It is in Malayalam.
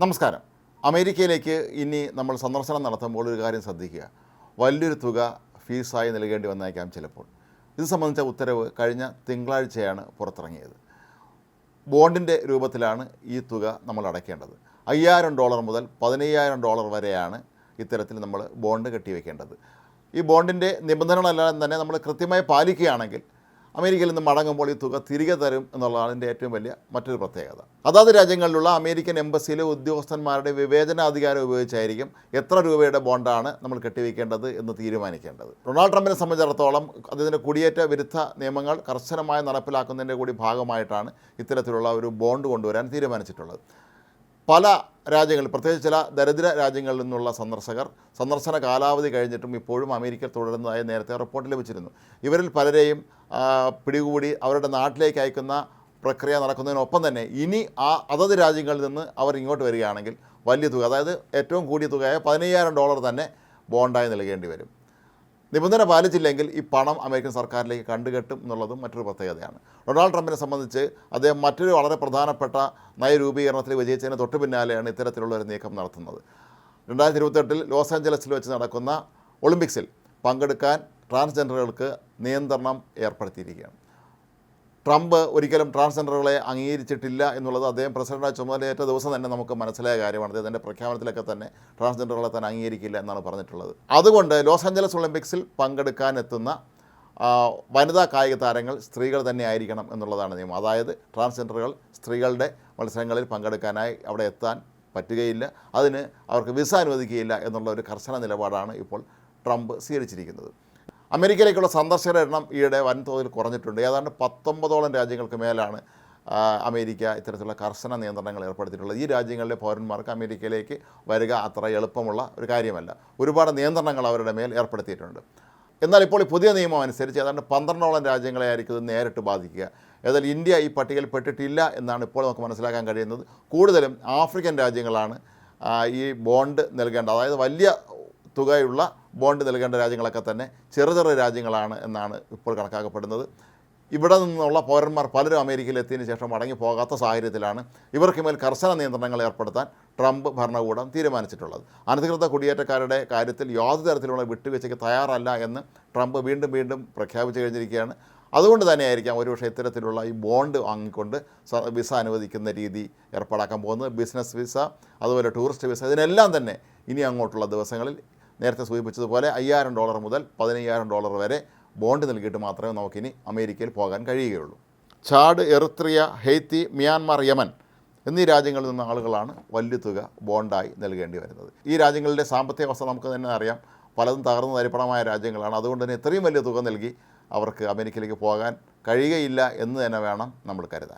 നമസ്കാരം. അമേരിക്കയിലേക്ക് ഇനി നമ്മൾ സന്ദർശനം നടത്തുമ്പോൾ ഒരു കാര്യം ശ്രദ്ധിക്കുക. വലിയൊരു തുക ഫീസായി നൽകേണ്ടി വന്നേക്കാം ചിലപ്പോൾ. ഇത് സംബന്ധിച്ച ഉത്തരവ് കഴിഞ്ഞ തിങ്കളാഴ്ചയാണ് പുറത്തിറങ്ങിയത്. ബോണ്ടിന്റെ രൂപത്തിലാണ് ഈ തുക നമ്മൾ അടയ്ക്കേണ്ടത്. അയ്യായിരം ഡോളർ മുതൽ പതിനയ്യായിരം ഡോളർ വരെയാണ് ഇത്തരത്തിൽ നമ്മൾ ബോണ്ട് കെട്ടിവെക്കേണ്ടത്. ഈ ബോണ്ടിന്റെ നിബന്ധനകളെല്ലാം തന്നെ നമ്മൾ കൃത്യമായി പാലിക്കുകയാണെങ്കിൽ അമേരിക്കയിൽ നിന്ന് മടങ്ങുമ്പോൾ ഈ തുക തിരികെ തരും എന്നുള്ളതാണ് ഇതിന്റെ ഏറ്റവും വലിയ മറ്റൊരു പ്രത്യേകത. അതാത് രാജ്യങ്ങളിലുള്ള അമേരിക്കൻ എംബസിയിലെ ഉദ്യോഗസ്ഥന്മാരുടെ വിവേചനാധികാരം ഉപയോഗിച്ചായിരിക്കും എത്ര രൂപയുടെ ബോണ്ടാണ് നമ്മൾ കെട്ടിവെക്കേണ്ടത് എന്ന് തീരുമാനിക്കേണ്ടത്. ഡൊണാൾഡ് ട്രംപിനെ സംബന്ധിച്ചിടത്തോളം അദ്ദേഹത്തിന്റെ കുടിയേറ്റ വിരുദ്ധ നിയമങ്ങൾ കർശനമായി നടപ്പിലാക്കുന്നതിന്റെ കൂടി ഭാഗമായിട്ടാണ് ഇത്തരത്തിലുള്ള ഒരു ബോണ്ട് കൊണ്ടുവരാൻ തീരുമാനിച്ചിട്ടുള്ളത്. പല രാജ്യങ്ങളിൽ പ്രത്യേകിച്ച് ചില ദരിദ്ര രാജ്യങ്ങളിൽ നിന്നുള്ള സന്ദർശകർ സന്ദർശന കാലാവധി കഴിഞ്ഞിട്ടും ഇപ്പോഴും അമേരിക്കയിൽ തുടരുന്നതായി നേരത്തെ റിപ്പോർട്ട് ലഭിച്ചിരുന്നു. ഇവരിൽ പലരെയും പിടികൂടി അവരുടെ നാട്ടിലേക്ക് അയക്കുന്ന പ്രക്രിയ നടക്കുന്നതിനൊപ്പം തന്നെ ഇനി ആ അതത് രാജ്യങ്ങളിൽ നിന്ന് അവർ ഇങ്ങോട്ട് വരികയാണെങ്കിൽ വലിയ തുക അതായത് ഏറ്റവും കൂടിയ തുകയായ പതിനയ്യായിരം ഡോളർ തന്നെ ബോണ്ടായി നൽകേണ്ടി വരും. നിബന്ധന പാലിച്ചില്ലെങ്കിൽ ഈ പണം അമേരിക്കൻ സർക്കാരിലേക്ക് കണ്ടുകെട്ടും എന്നുള്ളതും മറ്റൊരു പ്രത്യേകതയാണ്. ഡൊണാൾഡ് ട്രംപിനെ സംബന്ധിച്ച് അദ്ദേഹം മറ്റൊരു വളരെ പ്രധാനപ്പെട്ട നയരൂപീകരണത്തിൽ വിജയിച്ചതിന് തൊട്ട് പിന്നാലെയാണ് ഇത്തരത്തിലുള്ള ഒരു നീക്കം നടത്തുന്നത്. രണ്ടായിരത്തി ഇരുപത്തെട്ടിൽ ലോസ് ആഞ്ചലസിൽ വെച്ച് നടക്കുന്ന ഒളിമ്പിക്സിൽ പങ്കെടുക്കാൻ ട്രാൻസ്ജെൻഡറുകൾക്ക് നിയന്ത്രണം ഏർപ്പെടുത്തിയിരിക്കുകയാണ്. ട്രംപ് ഒരിക്കലും ട്രാൻസ്ജെൻഡറുകളെ അംഗീകരിച്ചിട്ടില്ല എന്നുള്ളത് അദ്ദേഹം പ്രസിഡന്റായി ചുമതലയേറ്റ ദിവസം തന്നെ നമുക്ക് മനസ്സിലായ കാര്യമാണ്. അദ്ദേഹത്തിന്റെ പ്രഖ്യാപനത്തിലൊക്കെ തന്നെ ട്രാൻസ്ജെൻഡറുകളെ തന്നെ അംഗീകരിക്കില്ല എന്നാണ് പറഞ്ഞിട്ടുള്ളത്. അതുകൊണ്ട് ലോസ് ആഞ്ചലസ് ഒളിമ്പിക്സിൽ പങ്കെടുക്കാനെത്തുന്ന വനിതാ കായിക താരങ്ങൾ സ്ത്രീകൾ തന്നെ ആയിരിക്കണം എന്നുള്ളതാണ് നിയമം. അതായത് ട്രാൻസ്ജെൻഡറുകൾ സ്ത്രീകളുടെ മത്സരങ്ങളിൽ പങ്കെടുക്കാനായി അവിടെ എത്താൻ പറ്റുകയില്ല. അതിന് അവർക്ക് വിസ അനുവദിക്കുകയില്ല എന്നുള്ള ഒരു കർശന നിലപാടാണ് ഇപ്പോൾ ട്രംപ് സ്വീകരിച്ചിരിക്കുന്നത്. അമേരിക്കയിലേക്കുള്ള സന്ദർശകരുടെ എണ്ണം ഈയിടെ വൻതോതിൽ കുറഞ്ഞിട്ടുണ്ട്. ഏതാണ്ട് പത്തൊമ്പതോളം രാജ്യങ്ങൾക്ക് മേലാണ് അമേരിക്ക ഇത്തരത്തിലുള്ള കർശന നിയന്ത്രണങ്ങൾ ഏർപ്പെടുത്തിയിട്ടുള്ളത്. ഈ രാജ്യങ്ങളിലെ പൗരന്മാർക്ക് അമേരിക്കയിലേക്ക് വരിക അത്ര എളുപ്പമുള്ള ഒരു കാര്യമല്ല. ഒരുപാട് നിയന്ത്രണങ്ങൾ അവരുടെ മേൽ ഏർപ്പെടുത്തിയിട്ടുണ്ട്. എന്നാൽ ഇപ്പോൾ ഈ പുതിയ നിയമം അനുസരിച്ച് ഏതാണ്ട് പന്ത്രണ്ടോളം രാജ്യങ്ങളെ ആയിരിക്കും ഇത് നേരിട്ട് ബാധിക്കുക. ഏതായാലും ഇന്ത്യ ഈ പട്ടികയിൽ പെട്ടിട്ടില്ല എന്നാണ് ഇപ്പോൾ നമുക്ക് മനസ്സിലാക്കാൻ കഴിയുന്നത്. കൂടുതലും ആഫ്രിക്കൻ രാജ്യങ്ങളാണ് ഈ ബോണ്ട് നൽകേണ്ടത്. അതായത് വലിയ തുകയുള്ള ബോണ്ട് നൽകേണ്ട രാജ്യങ്ങളൊക്കെ തന്നെ ചെറു ചെറു രാജ്യങ്ങളാണ് എന്നാണ് ഇപ്പോൾ കണക്കാക്കപ്പെടുന്നത്. ഇവിടെ നിന്നുള്ള പൗരന്മാർ പലരും അമേരിക്കയിൽ എത്തിയതിന് ശേഷം മടങ്ങി പോകാത്ത സാഹചര്യത്തിലാണ് ഇവർക്ക് മേൽ കർശന നിയന്ത്രണങ്ങൾ ഏർപ്പെടുത്താൻ ട്രംപ് ഭരണകൂടം തീരുമാനിച്ചിട്ടുള്ളത്. അനധികൃത കുടിയേറ്റക്കാരുടെ കാര്യത്തിൽ യാതൊരു തരത്തിലുള്ള വിട്ടുവീഴ്ചയ്ക്ക് തയ്യാറല്ല എന്ന് ട്രംപ് വീണ്ടും വീണ്ടും പ്രഖ്യാപിച്ചു കഴിഞ്ഞിരിക്കുകയാണ്. അതുകൊണ്ട് തന്നെയായിരിക്കാം ഒരുപക്ഷെ ഇത്തരത്തിലുള്ള ഈ ബോണ്ട് വാങ്ങിക്കൊണ്ട് വിസ അനുവദിക്കുന്ന രീതി ഏർപ്പാടാക്കാൻ പോകുന്നത്. ബിസിനസ് വിസ അതുപോലെ ടൂറിസ്റ്റ് വിസ ഇതിനെല്ലാം തന്നെ ഇനി അങ്ങോട്ടുള്ള ദിവസങ്ങളിൽ നേരത്തെ സൂചിപ്പിച്ചതുപോലെ അയ്യായിരം ഡോളർ മുതൽ പതിനയ്യായിരം ഡോളർ വരെ ബോണ്ട് നൽകിയിട്ട് മാത്രമേ നമുക്കിനി അമേരിക്കയിൽ പോകാൻ കഴിയുകയുള്ളൂ. Chad Eritrea Haiti Myanmar Yemen എന്നീ രാജ്യങ്ങളിൽ നിന്ന് ആളുകളാണ് വലിയ തുക ബോണ്ടായി നൽകേണ്ടി വരുന്നത്. ഈ രാജ്യങ്ങളുടെ സാമ്പത്തിക അവസ്ഥ നമുക്ക് തന്നെ അറിയാം. പലതും തകർന്നു തരിപ്പണമായ രാജ്യങ്ങളാണ്. അതുകൊണ്ട് തന്നെ ഇത്രയും വലിയ തുക നൽകി അവർക്ക് അമേരിക്കയിലേക്ക് പോകാൻ കഴിയുകയില്ല എന്ന് തന്നെ വേണം നമ്മൾ കരുതാൻ.